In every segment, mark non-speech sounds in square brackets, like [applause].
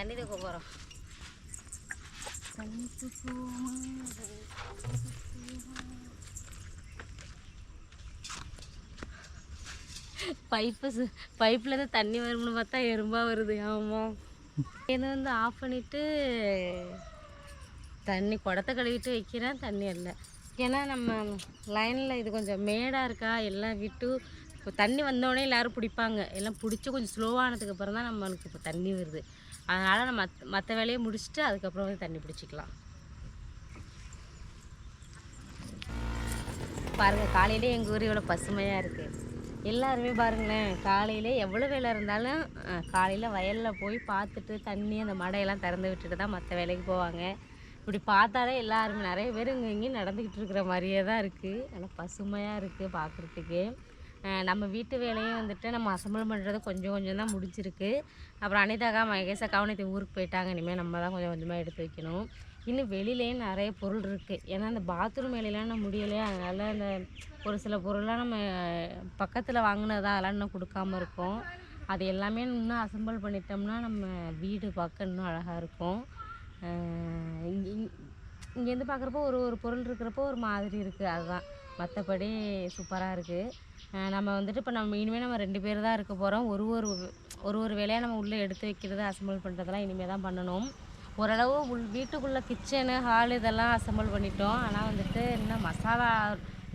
தண்ணி தூக்க போகிறோம் தண்ணி பைப்பு பைப்பில் தான் தண்ணி வரும்னு பார்த்தா எறும்பாக வருது. ஆமாம் இதை வந்து ஆஃப் பண்ணிவிட்டு தண்ணி குடத்தை கழுவிட்டு வைக்கிறேன். தண்ணி இல்லை ஏன்னா நம்ம லைனில் இது கொஞ்சம் மேடாக இருக்கா? எல்லாம் விட்டு இப்போ தண்ணி வந்தோடனே எல்லோரும் பிடிப்பாங்க. எல்லாம் பிடிச்சி கொஞ்சம் ஸ்லோவானதுக்கு அப்புறம் தான் நம்மளுக்கு இப்போ தண்ணி வருது. அதனால் நம்ம மற்ற மற்ற வேலையை முடிச்சுட்டு அதுக்கப்புறம் வந்து தண்ணி பிடிச்சிக்கலாம். பாருங்கள் காலையிலே எங்கள் ஊர் இவ்வளோ பசுமையாக இருக்குது எல்லாருமே பாருங்களேன் காலையில் எவ்வளோ வேலை இருந்தாலும் காலையில் வயலில் போய் பார்த்துட்டு தண்ணி அந்த மடையெல்லாம் திறந்து விட்டுட்டு தான் மற்ற வேலைக்கு போவாங்க. இப்படி பார்த்தாலே எல்லாருமே நிறைய பேர் இங்கே இங்கேயும் நடந்துக்கிட்டு இருக்கிற மாதிரியே தான் இருக்குது நல்லா பசுமையாக இருக்குது பார்க்குறதுக்கு நம்ம வீட்டு வேலையும் வந்துட்டு நம்ம அசம்பிள் பண்ணுறது கொஞ்சம் கொஞ்சம் தான் முடிஞ்சிருக்கு. அப்புறம் அனிதாக்கா மகேஷக்கா நேற்று ஊருக்கு போயிட்டாங்க. இனிமேல் நம்ம தான் கொஞ்சம் கொஞ்சமாக எடுத்து வைக்கணும். இன்னும் வெளியிலேயும் நிறைய பொருள் இருக்குது ஏன்னா அந்த பாத்ரூம் வேலையெல்லாம் நம்ம முடியலையே அதனால் அந்த ஒரு சில பொருள்லாம் நம்ம பக்கத்தில் வாங்கினதா அதெல்லாம் இன்னும் கொடுக்காம இருக்கும். அது எல்லாமே இன்னும் அசம்பிள் பண்ணிட்டோம்னா நம்ம வீடு பார்க்க இன்னும் அழகாக இருக்கும். இங்கே இங்கேருந்து பார்க்குறப்போ ஒரு ஒரு பொருள் இருக்கிறப்போ ஒரு மாதிரி இருக்குது அதுதான். மற்றபடி சூப்பராக இருக்குது நம்ம வந்துட்டு இப்போ நம்ம இனிமேல் நம்ம ரெண்டு பேர் தான் இருக்க போகிறோம் ஒரு ஒரு ஒரு ஒரு வேலையாக நம்ம உள்ளே எடுத்து வைக்கிறது அசம்பிள் பண்ணுறதெல்லாம் இனிமேல் தான் பண்ணணும். ஓரளவு உள் வீட்டுக்குள்ளே கிச்சனு ஹால் இதெல்லாம் அசம்பிள் பண்ணிட்டோம். ஆனால் வந்துட்டு இன்னும் மசாலா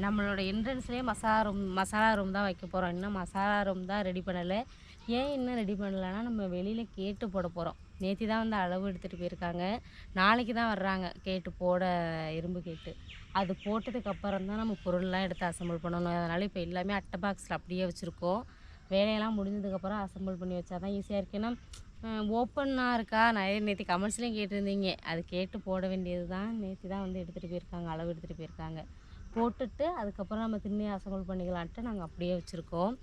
நம்மளோட என்ட்ரன்ஸ்லேயே மசாலா ரூம் மசாலா ரூம் தான் வைக்க போகிறோம் இன்னும் மசாலா ரூம் தான் ரெடி பண்ணலை. ஏன் இன்னும் ரெடி பண்ணலைன்னா நம்ம வெளியில் கேட்டு போட போகிறோம் நேற்று தான் வந்து அளவு எடுத்துகிட்டு போயிருக்காங்க. நாளைக்கு தான் வர்றாங்க. கேட்டு போட இரும்பு கேட்டு. அது போட்டதுக்கப்புறம் தான் நம்ம பொருள்லாம் எடுத்து அசம்பிள் பண்ணணும். அதனால் இப்போ எல்லாமே அட்டை பாக்ஸில் அப்படியே வச்சுருக்கோம். வேலையெல்லாம் முடிஞ்சதுக்கப்புறம் அசம்பிள் பண்ணி வச்சா தான் ஈஸியாக இருக்குது ஏன்னா ஓப்பனாக இருக்கா? நிறைய நேற்று கமெண்ட்ஸ்லேயும் கேட்டிருந்தீங்க. அது கேட்டு போட வேண்டியது தான் நேற்று தான் வந்து எடுத்துகிட்டு போயிருக்காங்க. அளவு எடுத்துகிட்டு போயிருக்காங்க. போட்டுட்டு அதுக்கப்புறம் நம்ம திண்ணி அசம்பிள் பண்ணிக்கலான்ட்டு நாங்கள் அப்படியே வச்சுருக்கோம்.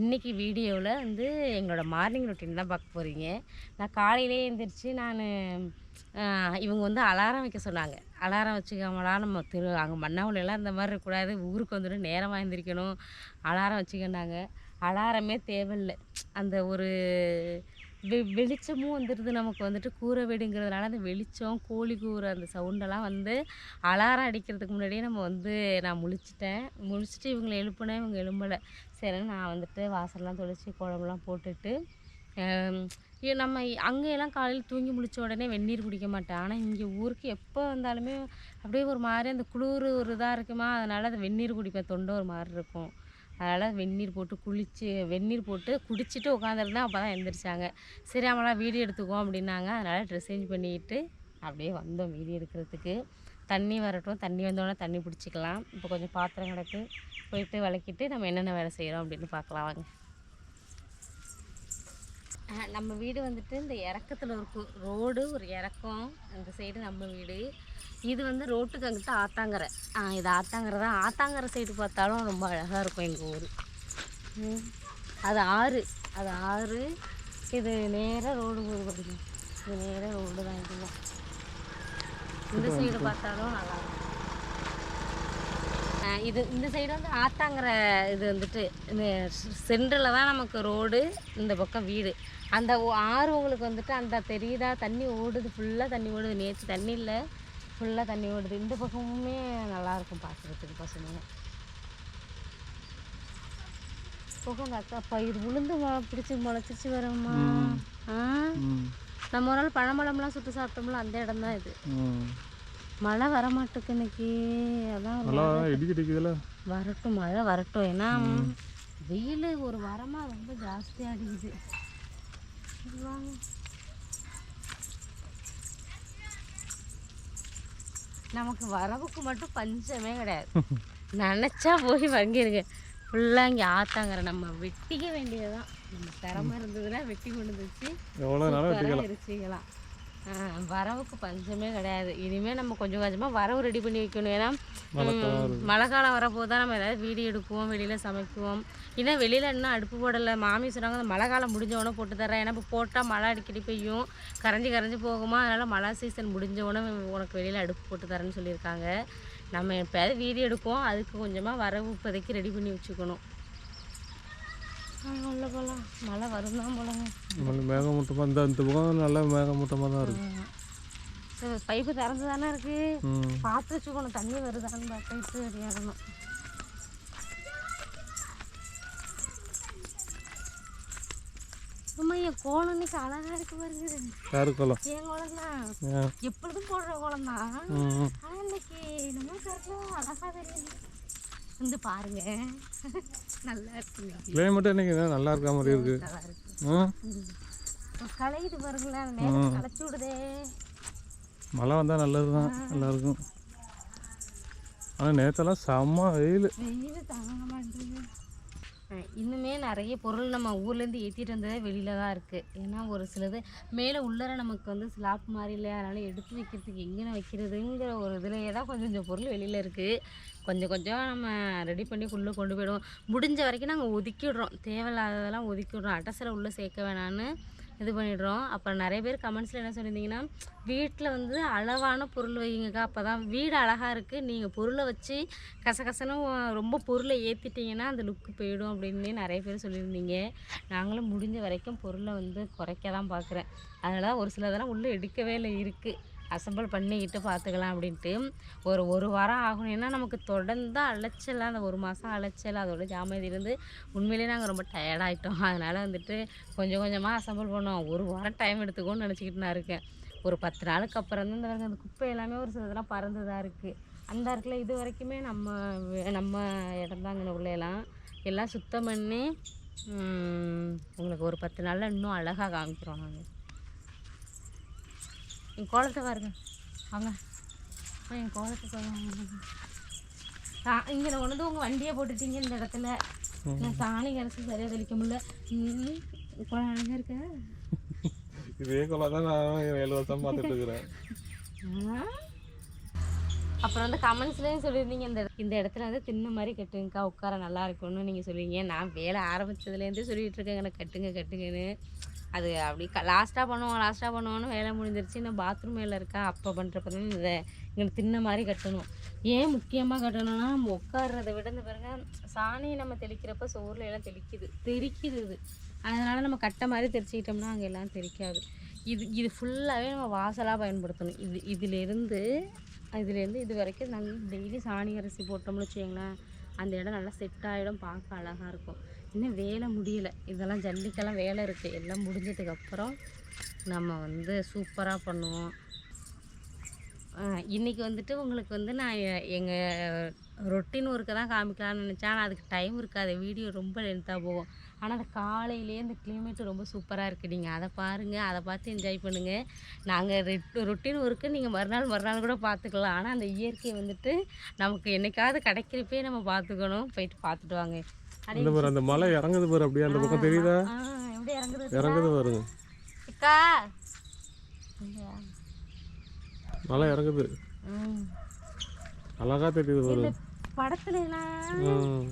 இன்றைக்கி வீடியோவில் வந்து எங்களோட மார்னிங் ரொட்டீன் தான் பார்க்க போகிறீங்க நான் காலையிலே எழுந்திரிச்சு நான் இவங்க வந்து அலாரம் வைக்க சொன்னாங்க. அலாரம் வச்சுக்காமலா நம்ம திரு அங்கே மண்ணாவுலலாம் இந்த மாதிரி இருக்கக்கூடாது. ஊருக்கு வந்துட்டு நேரமாக எழுந்திரிக்கணும் அலாரம் வச்சுக்கினாங்க அலாரமே தேவையில்லை. அந்த ஒரு வெ வெளிச்சமும் வந்துடுது நமக்கு வந்துட்டு. கூரை வீடுங்கிறதுனால அந்த வெளிச்சம் கோழி கூரை அந்த சவுண்டெல்லாம் வந்து அலாரம் அடிக்கிறதுக்கு முன்னாடியே நம்ம வந்து நான் முழிச்சிட்டேன். முழிச்சிட்டு இவங்களை எழுப்புனேன். இவங்க எழும்பலை. சரி நான் வந்துட்டு வாசல்லாம் தொளிச்சு குழம்புலாம் போட்டுட்டு நம்ம அங்கேயெல்லாம் காலையில் தூங்கி முடித்த உடனே வெந்நீர் குடிக்க மாட்டேன். ஆனால் இங்கே ஊருக்கு எப்போ வந்தாலுமே அப்படியே ஒரு மாதிரி அந்த குளிர் ஒரு இதாக இருக்குமா அதனால் அந்த வெந்நீர் குடிப்பேன் தொண்டை ஒரு மாதிரி இருக்கும். அதனால் வெந்நீர் போட்டு குளித்து வெந்நீர் போட்டு குடிச்சிட்டு உட்காந்துருந்தேன் அப்போ தான் எழுந்திரிச்சாங்க சரி அவங்களாம் வீடியோ எடுத்துக்குவோம் அப்படின்னாங்க. அதனால் ட்ரெஸ் சேஞ்ச் பண்ணிக்கிட்டு அப்படியே வந்தோம் வீடியோ எடுக்கிறதுக்கு. தண்ணி வரட்டும். தண்ணி வந்தோடனே தண்ணி பிடிச்சிக்கலாம். இப்போ கொஞ்சம் பாத்திரம் கிடக்கு. போயிட்டு விளக்கிட்டு நம்ம என்னென்ன வேலை செய்கிறோம் அப்படின்னு பார்க்கலாம். வாங்க. நம்ம வீடு வந்துட்டு இந்த இறக்கத்தில் இருக்கும் ரோடு ஒரு இறக்கம் அந்த சைடு நம்ம வீடு. இது வந்து ரோட்டுக்கு அங்கிட்ட ஆத்தாங்கரை. ஆ இது ஆத்தாங்கரை தான். ஆத்தாங்கரை சைடு பார்த்தாலும் ரொம்ப அழகாக இருக்கும் எங்கள் ஊர். அது ஆறு. அது ஆறு. இது நேராக ரோடு போகுது பாருங்க இது நேராக ரோடு தான் இதுதான். இந்த சைடு பார்த்தாலும் நல்லா இருக்கும். இது இந்த சைடு வந்து ஆத்தாங்கிற இது வந்துட்டு இந்த சென்டரில் தான் நமக்கு ரோடு இந்த பக்கம் வீடு. அந்த ஆறு உங்களுக்கு வந்துட்டு அந்த தெரியுதா? தண்ணி ஓடுது ஃபுல்லாக தண்ணி ஓடுது. நேற்று தண்ணி இல்லை ஃபுல்லாக தண்ணி ஓடுது. இந்த பக்கமுமே நல்லாயிருக்கும் பார்க்குறதுக்கு பசங்க. போக அக்கா பயிர் உளுந்து பிடிச்சி முளைச்சிச்சு வரம்மா ஆ? நம்ம ஒரு நாள் பழமளம்லாம் சுட்டு சாப்பிட்டோம்ல அந்த இடம் தான் இது மழை வர மாட்டேக்கு இன்னைக்கு. அதான் வரட்டும் மழை வரட்டும். ஏன்னா வெயில் ஒரு வரமாக ரொம்ப ஜாஸ்தியாக அடிக்குது. நமக்கு வரவுக்கு மட்டும் பஞ்சமே கிடையாது. [laughs] நினச்சா போய் வாங்கிருங்க. ஃபுல்லாக இங்கே ஆத்தாங்கிற நம்ம வெட்டிக்க வேண்டியதுதான். நம்ம திறமை இருந்ததுன்னா வெட்டி கொண்டு வந்துச்சு எரிச்சிக்கலாம் வரவுக்கு பஞ்சமே கிடையாது. இனிமேல் நம்ம கொஞ்சம் கொஞ்சமாக வரவு ரெடி பண்ணி வைக்கணும். ஏன்னா மழை காலம் வரப்போது தான் நம்ம ஏதாவது வீடியோ எடுக்குவோம் வெளியில் சமைக்குவோம். ஏன்னா வெளியில் இன்னும் அடுப்பு போடலை. மாமி சொன்னாங்க அந்த மழை காலம் முடிஞ்சவொடனே போட்டு தரேன் ஏன்னா இப்போ போட்டால் மழை அடிக்கடி பெய்யும். கரைஞ்சி கரைஞ்சி போகுமா? அதனால் மழை சீசன் முடிஞ்சவொடனே உனக்கு வெளியில் அடுப்பு போட்டு தரேன்னு சொல்லியிருக்காங்க. நம்ம எப்போயாவது வீடியோ எடுப்போம் அதுக்கு கொஞ்சமாக வரவு இப்போதைக்கு ரெடி பண்ணி வச்சுக்கணும். உள்ள போகலாம் மழை வரும் தான் போலங்க. நல்ல மேகமூட்டமாக இந்த இந்த பக்கம் நல்ல மேகமூட்டமாக தான் இருக்குது பைப்பு திறந்து தானே இருக்கு. பார்த்து வச்சுக்கணும் தண்ணி வருதான்னு ஏறணும். அம்மா என் கோலம் இன்னைக்கு அழகா இருக்கு பாருங்க. யாரு என் கோலம் தான் எப்பொழுதும் போடுற கோலம் தான் ஆனா இன்னைக்கு நம்ம கரெக்டாக அழகா தெரியுது. வந்து பாருங்க. நல்லா இருக்கு. கிளைமேட் இன்னைக்கு நல்லா இருக்க மாதிரி இருக்கு. களையுது பாருங்களேன் மேலே களைச்சு விடுதே. மழை வந்தால் நல்லது தான் எல்லாருக்கும் ஆனால் நேற்றெல்லாம் செம்ம வெயில். வெயில் தாங்க மாட்டேங்குது இன்னுமே நிறைய பொருள் நம்ம ஊர்லேருந்து ஏற்றிட்டு வந்ததே வெளியில தான் இருக்குது ஏன்னா ஒரு சிலது மேலே உள்ளர நமக்கு வந்து ஸ்லாப் மாதிரி இல்லை அதனால் எடுத்து வைக்கிறதுக்கு எங்கே வைக்கிறதுங்கிற ஒரு இதுலேயே தான் கொஞ்சம் கொஞ்சம் பொருள் வெளியில் இருக்குது கொஞ்சம் கொஞ்சம் நம்ம ரெடி பண்ணி உள்ளே கொண்டு போயிடுவோம். முடிஞ்ச வரைக்கும் நாங்கள் ஒதுக்கிடுறோம். தேவையில்லாததெல்லாம் ஒதுக்கிடுறோம். அட்டசில் உள்ளே சேர்க்க வேணான்னு இது பண்ணிடுறோம். அப்புறம் நிறைய பேர் கமெண்ட்ஸில் என்ன சொல்லியிருந்தீங்கன்னா வீட்டில் வந்து அளவான பொருள் வைங்கக்கா அப்போ தான் வீடு அழகாக இருக்குது நீங்கள் பொருளை வச்சு கசகசன்னு ரொம்ப பொருளை ஏற்றிட்டீங்கன்னா அந்த லுக்கு போயிடும் அப்படின்னு நிறைய பேர் சொல்லியிருந்தீங்க. நாங்களும் முடிஞ்ச வரைக்கும் பொருளை வந்து குறைக்க தான் பார்க்குறேன் அதனால் ஒரு சிலதெல்லாம் உள்ளே எடுக்கவே இல்லை இருக்குது அசம்பிள் பண்ணிக்கிட்டு பார்த்துக்கலாம் அப்படின்ட்டு ஒரு ஒரு வாரம் ஆகணும். ஏன்னா நமக்கு தொடர்ந்து அலைச்சல் அந்த ஒரு மாதம் அலைச்சல் அதோட ஜாமதி இருந்து உண்மையிலேயே நாங்கள் ரொம்ப டயர்டாகிட்டோம் அதனால் வந்துட்டு கொஞ்சம் கொஞ்சமாக அசம்பிள் பண்ணோம் ஒரு வாரம் டைம் எடுத்துக்கோன்னு நினச்சிக்கிட்டு நான் இருக்கேன். ஒரு பத்து நாளுக்கு அப்புறம் தான் இந்த அந்த குப்பை எல்லாமே ஒரு சிலதெல்லாம் பறந்து தான் இருக்குது அந்த இடத்துல இது வரைக்குமே நம்ம நம்ம இடம் தாங்க உள்ளேலாம் எல்லாம் சுத்தம் பண்ணி உங்களுக்கு ஒரு பத்து நாளில் இன்னும் அழகாக காமிக்கிறோம் நாங்கள் என் கோலத்தை பாருங்க. வாங்க. ஆ, என் கோலத்தை பாருங்க. இங்கே கொண்டு வந்து உங்கள் வண்டியை போட்டுட்டீங்க இந்த இடத்துல. நான் சாணி கரைச்சி சரியாக தெளிக்க முடியல. குளம் அழகாக இருக்க? இதே குளம் தான் நான் ஏழு வருஷம் பார்த்துட்டு இருக்கிறேன்? அப்புறம் வந்து கமெண்ட்ஸ்லேயும் சொல்லியிருந்தீங்க இந்த இந்த இடத்துல வந்து தின்ன மாதிரி கட்டுங்கக்கா உட்கார நல்லா இருக்கும்னு நீங்கள் சொல்லுவீங்க. நான் வேலை ஆரம்பிச்சதுலேருந்தே சொல்லிட்டு இருக்கேன். கட்டுங்க கட்டுங்கன்னு. அது அப்படி க லாஸ்ட்டாக பண்ணுவோம் லாஸ்ட்டாக பண்ணுவோன்னு வேலை முடிஞ்சிருச்சு. இன்னும் பாத்ரூம் வேலை இருக்கா? அப்போ பண்ணுறப்ப தான் இதை இங்கே தின்ன மாதிரி கட்டணும். ஏன் முக்கியமாக கட்டணும்னா நம்ம உட்கார்றத விட இந்த பாருங்க சாணியை நம்ம தெளிக்கிறப்ப சோறில் எல்லாம் தெளிக்குது. தெறிக்குது இது. அதனால் நம்ம கட்டை மாதிரி தெரிச்சுக்கிட்டோம்னா அங்கே எல்லாம் தெரிக்காது இது இது ஃபுல்லாகவே நம்ம வாசலாக பயன்படுத்தணும். இது இதிலேருந்து இதுலேருந்து இது வரைக்கும் நாங்கள் டெய்லி சாணி அரிசி போட்டோம்னு வச்சுக்கோங்களேன் அந்த இடம் நல்லா செட் ஆகிடும் பார்க்க அழகாக இருக்கும். இன்னும் வேலை முடியலை. இதெல்லாம் ஜல்லிக்கெல்லாம் வேலை இருக்குது எல்லாம் முடிஞ்சதுக்கப்புறம் நம்ம வந்து சூப்பராக பண்ணுவோம். இன்றைக்கி வந்துட்டு உங்களுக்கு வந்து நான் எங்கள் ரொட்டீன் ஒர்க்கை தான் காமிக்கலாம்னு நினச்சேன். ஆனால் அதுக்கு டைம் இருக்காது. வீடியோ ரொம்ப லென்த்தாக போகும். ஆனால் அந்த காலையிலேயே இந்த கிளைமேட் ரொம்ப சூப்பராக இருக்குது நீங்கள் அதை பாருங்கள் அதை பார்த்து என்ஜாய் பண்ணுங்கள் நாங்கள் ரொட்டீன் ஒர்க்கு நீங்கள் மறுநாள் மறுநாள் கூட பார்த்துக்கலாம். ஆனால் அந்த இயற்கை வந்துட்டு நமக்கு என்னைக்காவது கிடைக்கிறப்பே நம்ம பார்த்துக்கணும். போயிட்டு பார்த்துட்டு வாங்க. இந்த பாரு அந்த மலை இறங்குது பாரு அப்படியே அந்த பக்கம் தெரியுதா? இறங்குது பாருங்க? மலை இறங்குது. அழகா தெரியுது பாரு. படத்துல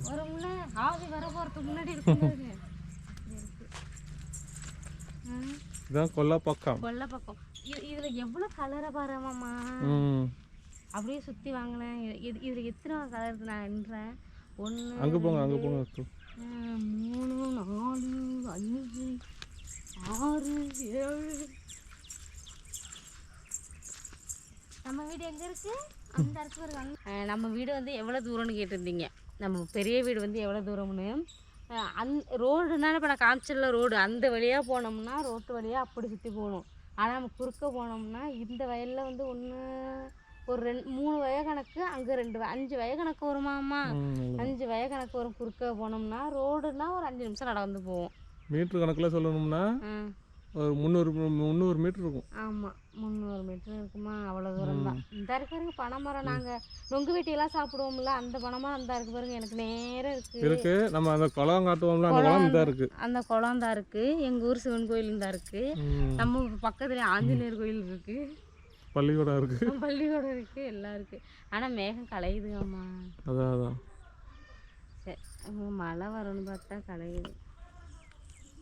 வரும்ல ஆவி வர போறதுக்கு முன்னாடி இருக்கு. [laughs] இதான் கொல்லா பக்கம் கொல்லை பக்கம் இது இதுல எவ்வளவு கலரை பாருமாம்மா ம். அப்படியே சுத்தி வாங்கினேன். இது இதுல எத்தனை கலர் நான் எண்ணுறேன் ஒன்று அங்கே போங்க அங்கே போங்க மூணு நாலு அஞ்சு ஆறு ஏழு. நம்ம வீடு எங்க இருக்கு? அந்த இடத்துல இருக்கு. அங்க- நம்ம வீடு வந்து எவ்வளோ தூரம்னு கேட்டிருந்தீங்க. நம்ம பெரிய வீடு வந்து எவ்வளோ தூரம்னு? அந் ரோடுனால இப்போ நான் காமிச்சல ரோடு. அந்த வழியாக போனோம்னா ரோட்டு வழியாக அப்படி சுற்றி போகணும். ஆனால் நம்ம குறுக்க போனோம்னா இந்த வயலில் வந்து ஒன்று ஒரு ரெண்டு மூணு வய கணக்கு அங்கே ரெண்டு அஞ்சு வய கணக்கு வருமாம்மா ம் அஞ்சு வய கணக்கு வரும் குறுக்க போனோம்னா ரோடுனா ஒரு அஞ்சு நிமிஷம் நடந்து போவோம். மீட்ரு கணக்கில் சொல்லணும்னா ஒரு முந்நூறு முந்நூறு மீட்டர் இருக்கும். ஆமாம் முந்நூறு மீட்டர் இருக்குமா? அவ்வளோ தூரம் தான். இந்த இருக்கு பாருங்க பனைமரம் நாங்கள் நொங்கு வெட்டியெல்லாம் சாப்பிடுவோம்ல அந்த பனைமரம் அந்த இருக்கு பாருங்க எனக்கு நேரம் இருக்கு. இருக்கு நம்ம அந்த குளம் காட்டுவோம்ல அந்த குளம் இதாக இருக்கு. அந்த குளம் தான் இருக்கு எங்கள் ஊர் சிவன் கோயில் தான் இருக்கு. நம்ம பக்கத்துல ஆஞ்சநேயர் கோயில் இருக்கு. பள்ளிக்கூடம் இருக்கு. பள்ளிக்கூடம் இருக்கு எல்லாம் இருக்கு. ஆனால் மேகம் கலையுதுங்கம்மா அதான் மழை வரும்னு பார்த்தா கலையுது.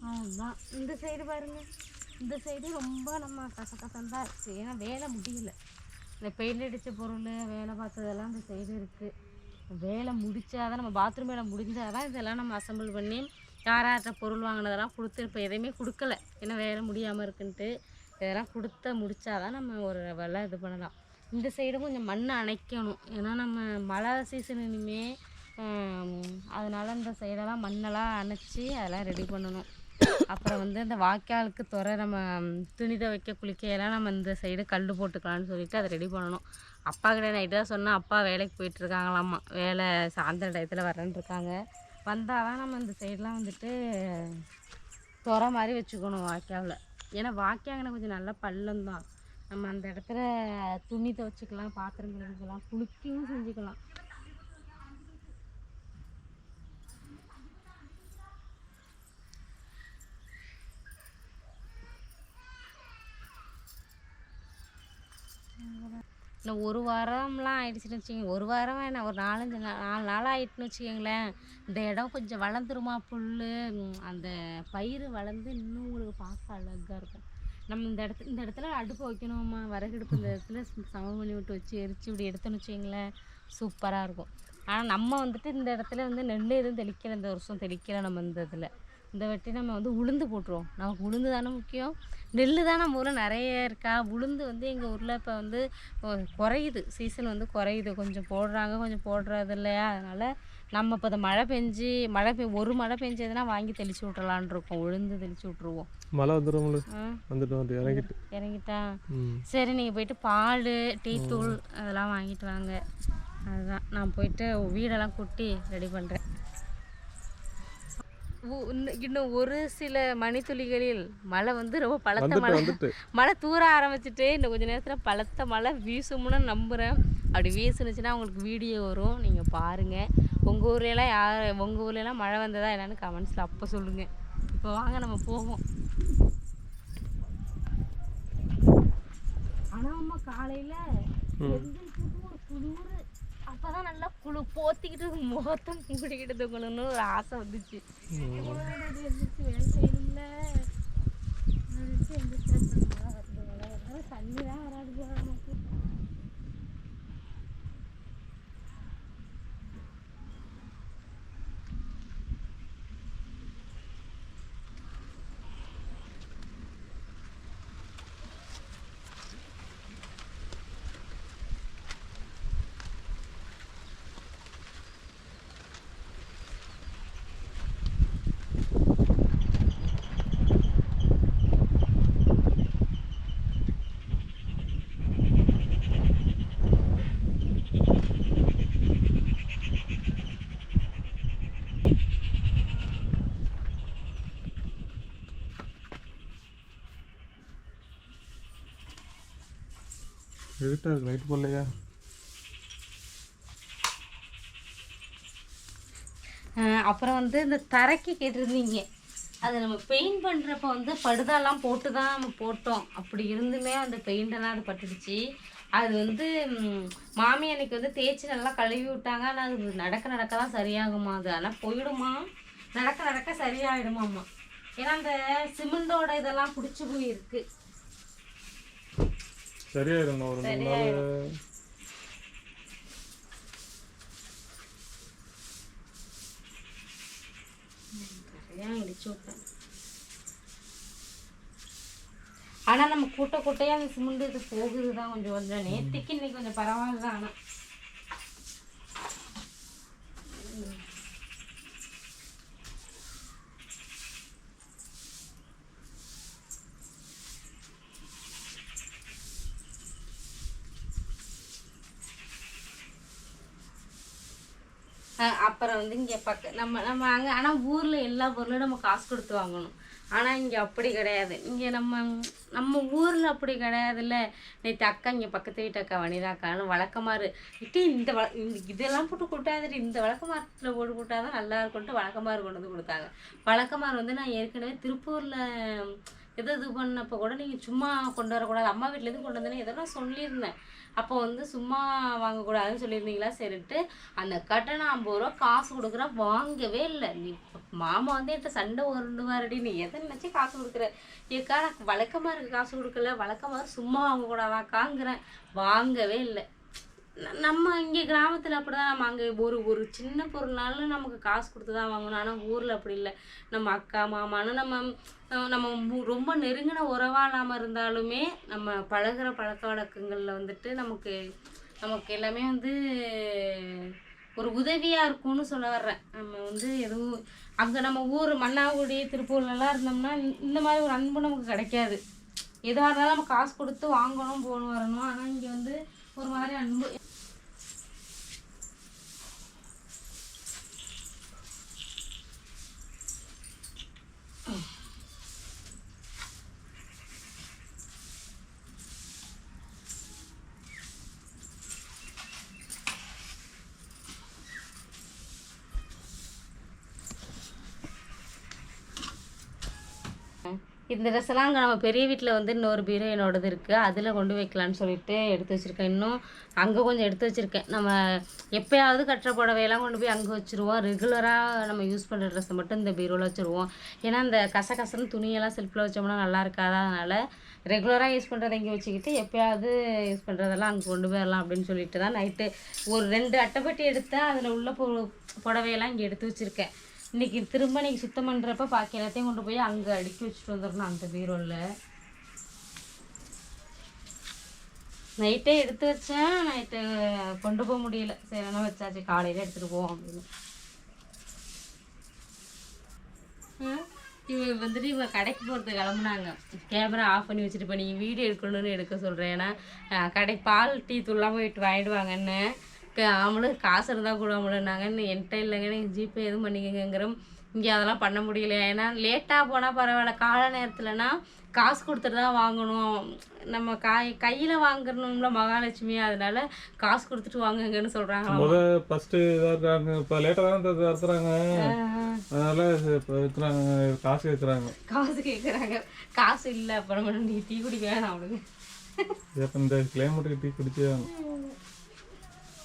அதுதான் இந்த சைடு பாருங்க. இந்த சைடு ரொம்ப நம்ம கச கசன்னு தான் இருக்கு. ஏன்னா வேலை முடியல. இந்த பெயிண்ட் அடித்த பொருள் வேலை பார்த்ததெல்லாம் இந்த சைடு இருக்குது வேலை முடிச்சாதான் நம்ம பாத்ரூம் வேலை முடிஞ்சாதான் இதெல்லாம் நம்ம அசம்பிள் பண்ணி யாராட்ட பொருள் வாங்கினதெல்லாம் கொடுத்து இப்போ எதையுமே கொடுக்கல. ஏன்னா வேலை முடியாமல் இருக்குன்ட்டு. இதெல்லாம் கொடுத்த முடித்தாதான் நம்ம ஒரு வெலை இது பண்ணலாம். இந்த சைடும் கொஞ்சம் மண்ணை அணைக்கணும். ஏன்னா நம்ம மழை சீசன் இனிமே அதனால் இந்த சைடெல்லாம் மண்ணெல்லாம் அணைச்சி அதெல்லாம் ரெடி பண்ணணும். அப்புறம் வந்து இந்த வாய்க்காலுக்கு துறை நம்ம துணி துவைக்க குளிக்கையெல்லாம் நம்ம இந்த சைடு கல் போட்டுக்கலாம்னு சொல்லிட்டு அதை ரெடி பண்ணணும். அப்பா கிட்ட நைட்டு தான் சொன்னால் அப்பா வேலைக்கு போயிட்டுருக்காங்களாம்மா வேலை சாயந்தர டயத்தில் வரேன்னு இருக்காங்க. வந்தால் நம்ம இந்த சைடெலாம் வந்துட்டு துறை மாதிரி வச்சுக்கணும் வாய்க்காவில் ஏன்னா வாய்க்காங்கன கொஞ்சம் நல்ல பள்ளம் தான் நம்ம அந்த இடத்துல துணி துவைச்சிக்கலாம் பாத்திரம் கழுவிக்கலாம் குளிக்கவும் செஞ்சுக்கலாம். இன்னும் ஒரு வாரம்லாம் ஆயிடுச்சுன்னு வச்சுக்கோங்க. ஒரு வாரம் வேணாம் ஒரு நாலஞ்சு நாள் நாலு நாள் ஆயிட்டுன்னு வச்சுக்கோங்களேன். இந்த இடம் கொஞ்சம் வளர்ந்துருமா புல் அந்த பயிர் வளர்ந்து இன்னும் உங்களுக்கு பார்க்க அழகாக இருக்கும். நம்ம இந்த இடத்து இந்த இடத்துல அடுப்பு வைக்கணுமா விறகடுப்பு இந்த இடத்துல சமம் பண்ணி விட்டு வச்சு எரிச்சு இப்படி எடுத்தோன்னு வச்சுக்கோங்களேன் சூப்பராக இருக்கும். ஆனால் நம்ம வந்துட்டு இந்த இடத்துல வந்து நெல் எதுவும் தெளிக்கல இந்த வருஷம் தெளிக்கல நம்ம இந்த இதில். இந்த வாட்டி நம்ம வந்து உளுந்து போட்டுருவோம். நமக்கு உளுந்து தானே முக்கியம். நெல் தான் நம்ம ஊரில் நிறைய இருக்கா? உளுந்து வந்து எங்கள் ஊரில் இப்போ வந்து குறையுது. சீசன் வந்து குறையுது. கொஞ்சம் போடுறாங்க கொஞ்சம் போடுறது இல்லையா? அதனால் நம்ம இப்போ இந்த மழை பெஞ்சு மழை பெய் ஒரு மழை பெஞ்சதுன்னா வாங்கி தெளிச்சு விட்றலான் இருக்கோம். உளுந்து தெளிச்சு விட்ருவோம் மழை வந்துடும்ல ஆ. வந்துட்டு வந்து இறங்கிட்டு. இறங்கிட்டா? சரி நீங்கள் போயிட்டு பால் டீ தூள் அதெல்லாம் வாங்கிட்டு வாங்க. அதுதான். நான் போயிட்டு வீடெல்லாம் கூட்டி ரெடி பண்ணுறேன் இன்னும் ஒரு சில மணித்துளிகளில் மழை வந்து ரொம்ப பலத்த மழை. மழை தூர ஆரம்பிச்சிட்டு இன்னும் கொஞ்ச நேரத்தில் பலத்த மழை வீசும்னு நம்புகிறேன் அப்படி வீசுனுச்சுன்னா உங்களுக்கு வீடியோ வரும். நீங்கள் பாருங்கள் உங்கள் ஊர்லலாம் யார் உங்கள் ஊர்லலாம் மழை வந்ததா என்னன்னு கமெண்ட்ஸில் அப்போ சொல்லுங்கள் இப்போ வாங்க நம்ம போவோம். ஆனால் அம்மா காலையில் ஒரு குளிர் அப்பதான் நல்லா குளு போத்திக்கிட்டு முகத்தை மூடிக்கிட்டு தூக்கணும்னு ஒரு ஆசை வந்துச்சு. வேலை தண்ணி தான் வராது போல இருக்கு லைட் போடலையா? அப்புறம் வந்து இந்த தரைக்கு கேட்டிருந்தீங்க. அது நம்ம பெயிண்ட் பண்ணுறப்ப வந்து படுதாலாம் போட்டு தான் நம்ம போட்டோம். அப்படி இருந்துமே அந்த பெயிண்டெல்லாம் அது பட்டுடுச்சு. அது வந்து மாமி அன்னைக்கு வந்து தேய்ச்சி நல்லா கழுவி விட்டாங்க. ஆனால் அது நடக்க நடக்க தான் சரியாகுமா அது? ஆனால் போயிடுமா? நடக்க நடக்க சரியாயிடுமாம்மா. ஏன்னா அந்த சிமெண்டோட இதெல்லாம் பிடிச்சி போயிருக்கு. சரியாயிருங்க ஒரு ரெண்டு நாள். சரியா ஆனால் நம்ம கூட்ட கூட்டையாக அந்த சிமெண்ட் இது போகுது தான் கொஞ்சம் கொஞ்சம் நேற்றுக்கு இன்னைக்கு கொஞ்சம் பரவாயில்ல ஆனா. ஆனால் அஹ் அப்புறம் வந்து இங்கே பக்க நம்ம நம்ம அங்கே ஆனால் ஊரில் எல்லா பொருளும் நம்ம காசு கொடுத்து வாங்கணும். ஆனால் இங்கே அப்படி கிடையாது. இங்கே நம்ம நம்ம ஊரில் அப்படி கிடையாதுல்ல. நேற்று அக்கா இங்கே பக்கத்து வீட்டு அக்கா வனிதாக்கான்னு வழக்கமாறு இட்டி இந்த வள இந்த இதெல்லாம் போட்டு கூட்டாது இந்த வழக்கமாரத்தில் போட்டு கூட்டாதான் தான் நல்லா இருக்கும்ட்டு வழக்கமாறு கொண்டு வந்து கொடுத்தாங்க. வழக்கமாறு வந்து நான் ஏற்கனவே திருப்பூரில் எது இது பண்ணப்போ கூட நீங்கள் சும்மா கொண்டு வரக்கூடாது. அம்மா வீட்டிலேருந்து கொண்டு வந்தேன்னு எதோ சொல்லியிருந்தேன். அப்போ வந்து சும்மா வாங்கக்கூடாதுன்னு சொல்லியிருந்தீங்களா? சரிட்டு அந்த கட்டணம் ஐம்பது ரூபா காசு கொடுக்குறேன் வாங்கவே இல்லை. நீ மாமா வந்து என்கிட்ட சண்டை உருண்டுவாருடி. நீ எதை நினச்சி காசு கொடுக்குற? ஏக்கா எனக்கு வழக்கமாக இருக்குது காசு கொடுக்கல. வழக்கமாக சும்மா வாங்கக்கூடாதாக்காங்கிறேன். வாங்கவே இல்லை. நம்ம இங்கே கிராமத்தில் அப்படி தான் நம்ம அங்கே ஒரு ஒரு சின்ன பொருள்னாலும் நமக்கு காசு கொடுத்து தான் வாங்கணும். ஆனால் ஊரில் அப்படி இல்லை. நம்ம அக்கா மாமான்னு நம்ம நம்ம மு- ரொம்ப நெருங்கின உறவாக இல்லாமல் இருந்தாலுமே நம்ம பழகுற பழக்க வழக்கங்களில் வந்துட்டு நமக்கு நமக்கு எல்லாமே வந்து ஒரு உதவியாக இருக்கும்னு சொல்ல வர்றேன். நம்ம வந்து எதுவும் அங்கே நம்ம ஊர் மன்னாகுடி திருப்பூர்லலாம் இருந்தோம்னா இந்த- இந்த மாதிரி ஒரு அன்பு நமக்கு கிடைக்காது. எதுவாக இருந்தாலும் நம்ம காசு கொடுத்து வாங்கணும் போகணும் வரணும். ஆனால் இங்கே வந்து ஒரு மாதிரி அன்பு இந்த ட்ரெஸ் எல்லாம் அங்கே நம்ம பெரிய வீட்டில் வந்து இன்னொரு பீரோ என்னோடது இருக்குது அதில் கொண்டு வைக்கலான்னு சொல்லிட்டு எடுத்து வச்சுருக்கேன். இன்னும் அங்கே கொஞ்சம் எடுத்து வச்சுருக்கேன். நம்ம எப்போயாவது கட்டுற புடவையெல்லாம் கொண்டு போய் அங்கே வச்சுருவோம். ரெகுலராக நம்ம யூஸ் பண்ணுற ட்ரெஸ்ஸை மட்டும் இந்த பீரோவில் வச்சுருவோம். ஏன்னா இந்த கசகசன்னு துணியெல்லாம் செல்ஃபில் வச்சோம்னா நல்லா இருக்காதா அதனால் ரெகுலராக யூஸ் பண்ணுறதை இங்கே வச்சுக்கிட்டு எப்பயாவது யூஸ் பண்ணுறதெல்லாம் அங்கே கொண்டு போயிடலாம் அப்படின்னு சொல்லிட்டு தான் நைட்டு ஒரு ரெண்டு அட்டைப்பட்டி எடுத்தேன். அதில் உள்ள பொ புடவையெல்லாம் இங்கே எடுத்து வச்சுருக்கேன். இன்றைக்கி திரும்ப நீங்கள் சுத்தம் பண்ணுறப்ப பாக்கி எல்லாத்தையும் கொண்டு போய் அங்கே அடுக்கி வச்சுட்டு வந்துடணும் அந்த பீரோவில் நைட்டே எடுத்து வச்சேன். நைட்டு கொண்டு போக முடியல. சரி என்ன வச்சாச்சு. காலையில் எடுத்துகிட்டு போவோம் அப்படின்னு. இவங்க வந்துட்டு இவங்க கடைக்கு போகிறது கிளம்புனாங்க. கேமரா ஆஃப் பண்ணி வச்சுட்டு இப்போ நீங்கள் வீடியோ எடுக்கணும்னு எடுக்க சொல்கிறேன் ஏன்னா கடை பால் டீ தூள்லாம் போயிட்டு வாங்கிடுவாங்கன்னு அவங்களும் காசு இருந்தால் கூட அவங்களுன்னாங்கன்னு என்கிட்ட இல்லைங்க நீங்கள் ஜிபே எதுவும் பண்ணிக்கங்கிறோம் இங்கே அதெல்லாம் பண்ண முடியல. ஏன்னா லேட்டாக போனால் பரவாயில்ல. கால நேரத்துலனா காசு கொடுத்துட்டு தான் வாங்கணும். நம்ம காய் கையில் வாங்கணும்ல மகாலட்சுமி. அதனால காசு கொடுத்துட்டு வாங்குங்கன்னு சொல்கிறாங்க முத ஃபர்ஸ்ட் இதா இருக்காங்க. இப்ப லேட்டா தான் நடத்துறாங்க. அதனால இப்ப இருக்கிறாங்க காசு கேட்கறாங்க காசு கேட்குறாங்க காசு இல்லை அப்புறம் நீ டீ குடிக்க வேணாம் அவனுக்கு இந்த கிளைமேட்டுக்கு டீ குடிச்சே.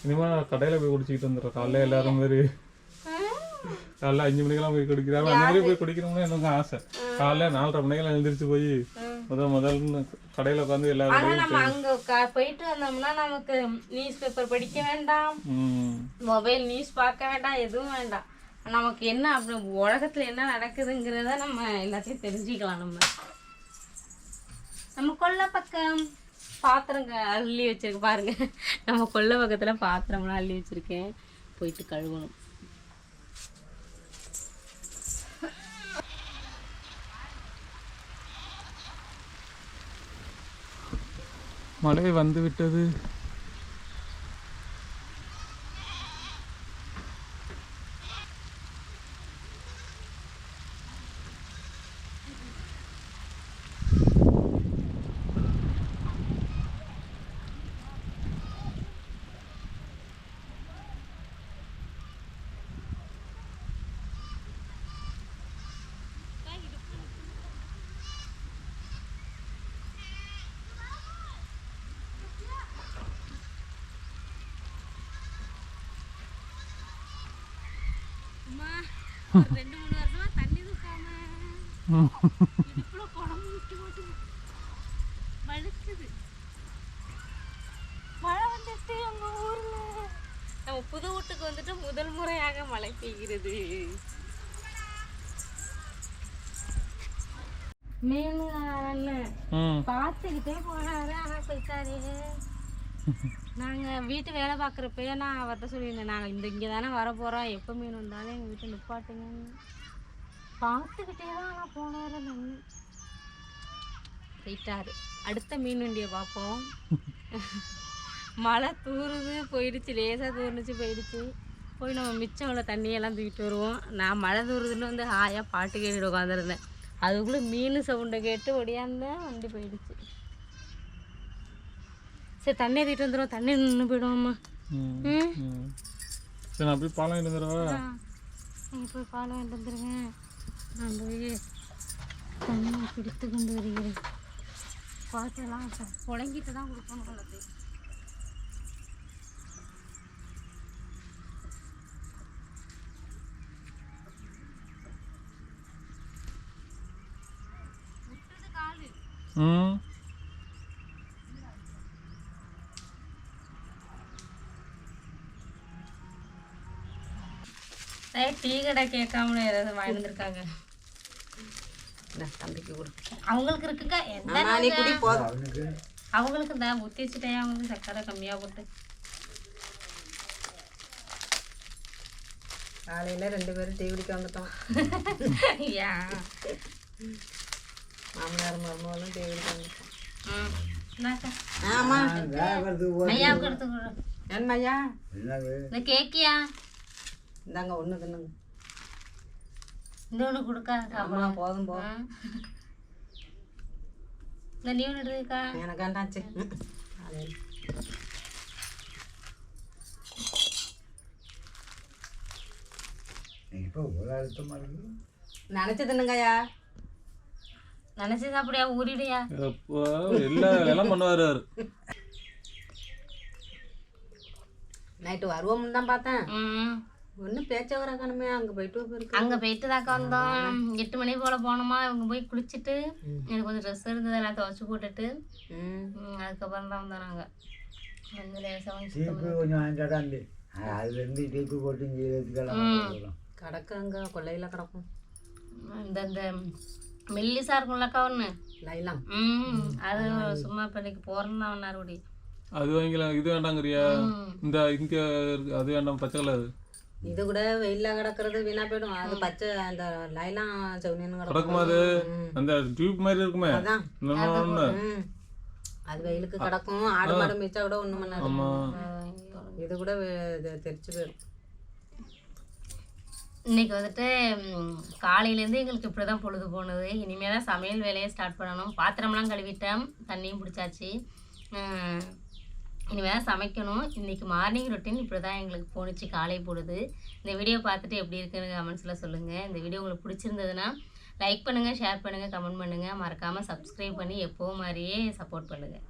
இனிமே கடையில போய் குடிச்சிக்கிட்டு வந்துடுறேன் காலைல எல்லாரும் மாதிரி காலைல அஞ்சு மணிக்கெல்லாம் போய் குடிக்கிறாங்க. அந்த மாதிரி போய் குடிக்கணும்னு எனக்கு ஆசை. காலைல நாலரை மணிக்கெல்லாம் எழுந்திரிச்சு போய் முதல் முதல்ல கடையில உட்காந்து எல்லாரும் நம்ம அங்கே போயிட்டு வந்தோம்னா நமக்கு நியூஸ் பேப்பர் படிக்க வேண்டாம். மொபைல் நியூஸ் பார்க்க வேண்டாம் எதுவும் வேண்டாம். நமக்கு என்ன அப்படி உலகத்தில் என்ன நடக்குதுங்கிறத நம்ம எல்லாத்தையும் தெரிஞ்சுக்கலாம் நம்ம. நம்ம கொல்லை பக்கம். பாத்திரங்க அள்ளி வச்சிருக்கு பாருங்க. நம்ம கொள்ள பக்கத்தில் பாத்திரம்லாம் அள்ளி வச்சிருக்கேன். போயிட்டு கழுவணும். மழை வந்து விட்டது அம்மா ஒரு ரெண்டு மூணு வருஷமா தண்ணி தூக்காம இடுப்புல குழம்பு விட்டு போட்டு வழுக்குது மழை வந்துட்டு உங்க ஊர்ல நம்ம புது வீட்டுக்கு வந்துட்டு முதல் முறையாக மழை பெய்கிறது மேனு அண்ணன் பார்த்துக்கிட்டே போனாரு ஆனா போயிட்டாரு நாங்கள் வீட்டு வேலை பார்க்குறப்பயே நான் அவர்கிட்ட சொல்லியிருந்தேன் நாங்கள் இந்த இங்கே தானே வர போகிறோம் எப்போ மீன் வந்தாலும் எங்கள் வீட்டை நிப்பாட்டுங்க. பார்த்துக்கிட்டே தான் ஆனால் போனாரு அந்த அடுத்த மீன் வண்டியை பார்ப்போம். மழை தூறுது போயிடுச்சு. லேசாக தூர்ந்துச்சு போயிடுச்சு. போய் நம்ம மிச்சம் உள்ள தண்ணியெல்லாம் தூக்கிட்டு வருவோம். நான் மழை தூறுதுன்னு வந்து ஹாயாக பாட்டு கேட்டுட்டு உட்காந்துருந்தேன். அதுக்குள்ளே மீன் சவுண்டை கேட்டு ஒடியாந்தேன் வண்டி போயிடுச்சு. சரி தண்ணியை தூக்கிட்டு வந்துடும் தண்ணி நின்று போயிடுவோம்மா. ம். சரி நான் போய் பாலம் இருந்துடவா நீங்கள் போய் பால் வாங்கிட்டு வந்துருங்க. நான் போய் தண்ணி பிடித்து கொண்டு வருகிறேன். பார்த்தெல்லாம் புழங்கிட்டு தான் கொடுக்கணும் காலு. ம். டீ கடை கேட்காமலே ஏதாவது வாங்கி வந்திருக்காங்க. தம்பிக்கு கொடு. அவங்களுக்கு இருக்குக்கா என்ன அவங்களுக்கு தான் ஊற்றி வச்சுட்டேன் அவங்க சக்கரை கம்மியாக போட்டு. காலையில ரெண்டு பேரும் டீ குடிக்க வந்துட்டோம். ஐயா மாமனார் மருமகளும் டீ குடிக்க வந்துட்டோம் ம் இந்தாக்கா. ஆமா. ஐயாவுக்கு எடுத்து கொடு. என்ன ஐயா? இந்த கேக்கியா? இந்தாங்க ஒண்ணு தின்னுங்க. இந்த ஒன்று கொடுக்கா ஆமா போதும் போ. இந்த நீ ஒன்று எடுத்துக்கா. எனக்கு வேண்டாச்சு காலையில. நினைச்சு தின்னுங்கய்யா. நினச்சி சாப்பிடியா ஊறிடுயா? எப்போ பண்ணுவாரு அவரு. நைட்டு வருவோம்னு தான் பார்த்தேன். ம். ஒன்றும் பேச்ச வர காணுமே அங்கே போயிட்டு போயிருக்கு அங்கே போயிட்டு தாக்கா வந்தோம். எட்டு மணி போல் போனோமா இவங்க போய் குளிச்சுட்டு எனக்கு கொஞ்சம் ட்ரெஸ் இருந்தது எல்லாம் துவச்சி போட்டுட்டு அதுக்கப்புறம் தான் வந்தோம் நாங்கள் வந்து லேசாக கொஞ்சம் வாங்கிட்டாடா அந்த அதுலேருந்து டீப்பு போட்டு இங்கே ஏற்றுக்கலாம் கிடக்கு அங்கே கொல்லையில் கிடக்கும். இந்த இந்த மெல்லிசா இருக்கும்லக்கா ஒன்று லைலாம் ம் அது சும்மா இப்போ இன்னைக்கு போகிறேன்னு தான் ஒன்றார் கூடி அது வாங்கிக்கலாம் இது வேண்டாங்கிறியா? இந்த இங்க அது வேண்டாம் பச்சை கலர் இது கூட வெயிலில் கிடக்கிறது வீணா போயிடும். அது பச்சை அந்த லைலாம் செவனின்னு கிடக்கும். அது அந்த டியூப் மாதிரி இருக்குமே? அதான். அது வெயிலுக்கு கிடக்கும். ஆடு மாடு மிச்சா கூட ஒன்றும் பண்ணாது. இது கூட தெரிச்சு போயிடும். இன்னைக்கு வந்துட்டு காலையிலேருந்து எங்களுக்கு இப்படி தான் பொழுது போனது. இனிமேல் தான் சமையல் வேலையை ஸ்டார்ட் பண்ணணும். பாத்திரம்லாம் கழுவிட்டேன். தண்ணியும் பிடிச்சாச்சு. இனிமேல் தான் சமைக்கணும். இன்னைக்கு மார்னிங் ரொட்டீன் இப்படி தான் எங்களுக்கு போணுச்சு காலை போடுது இந்த வீடியோ பார்த்துட்டு எப்படி இருக்குன்னு கமெண்ட்ஸில் சொல்லுங்கள் இந்த வீடியோ உங்களுக்கு பிடிச்சிருந்ததுன்னா லைக் பண்ணுங்கள் ஷேர் பண்ணுங்கள் கமெண்ட் பண்ணுங்கள் மறக்காமல் சப்ஸ்கிரைப் பண்ணி எப்போவும் மாதிரியே சப்போர்ட் பண்ணுங்கள்